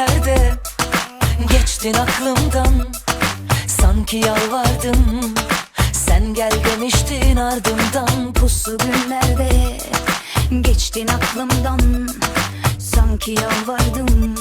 nerede? Geçtin aklımdan. Sanki yalvardım Sen gel demiştin ardımdan. Puslu günlerde Geçtin aklımdan. Sanki yalvardım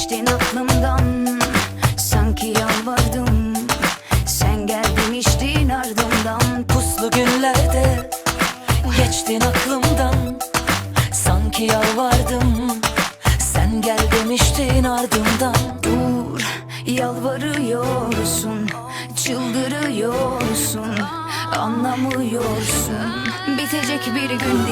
geçtin aklımdan. Sanki yalvardım Sen gel demiştin ardımdan. Puslu günlerde Geçtin aklımdan. Sanki yalvardım Sen gel demiştin ardımdan. Dur yalvarıyorsun Çıldırıyorsun Anlamıyorsun. Bitecek bir gün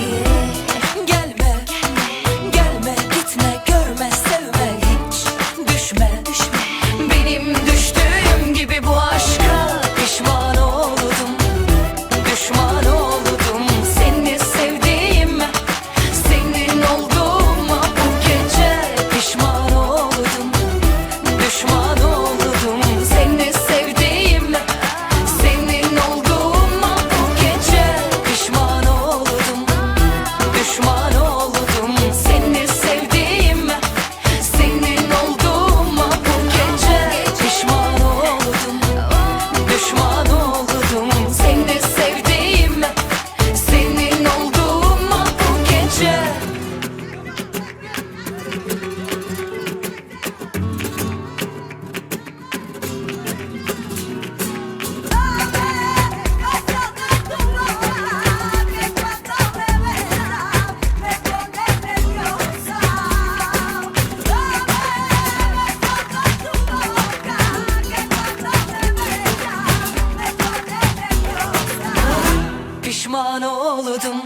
düşman oldum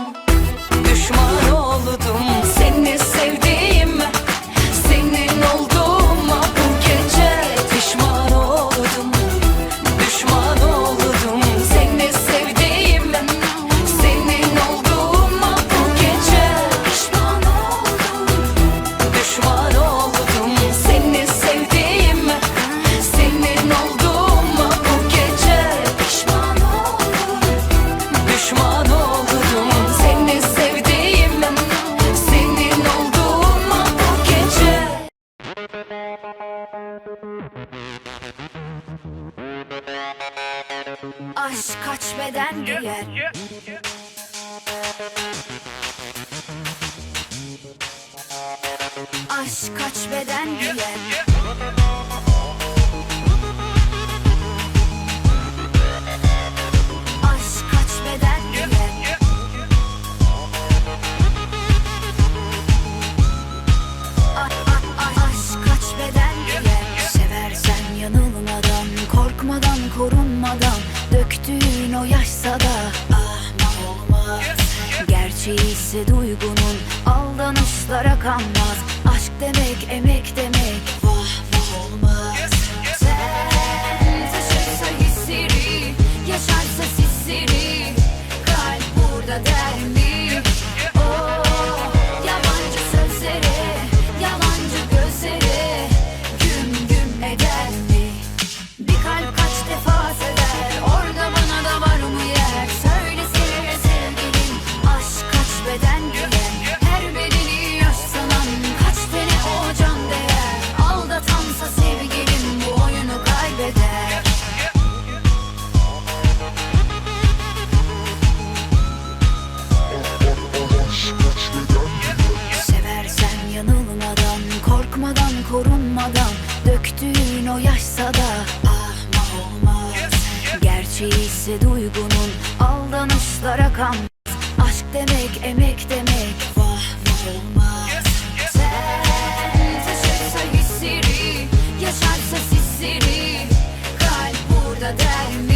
Düşman oldum. Seni sevdiğim Senin oldum yeah. Aşk kaç beden giyer yeah, yeah. o yaşsa da ah olmaz Gerçeği ise duygunun aldanışlara kanmaz. Aşk demek emek demek. gerçeğiyse duygunun Aldanışlara kan. Aşk demek emek demek. Vah vah olmaz. Sen taşırsa hissiri Yaşarsa sisiri Kalp burada der?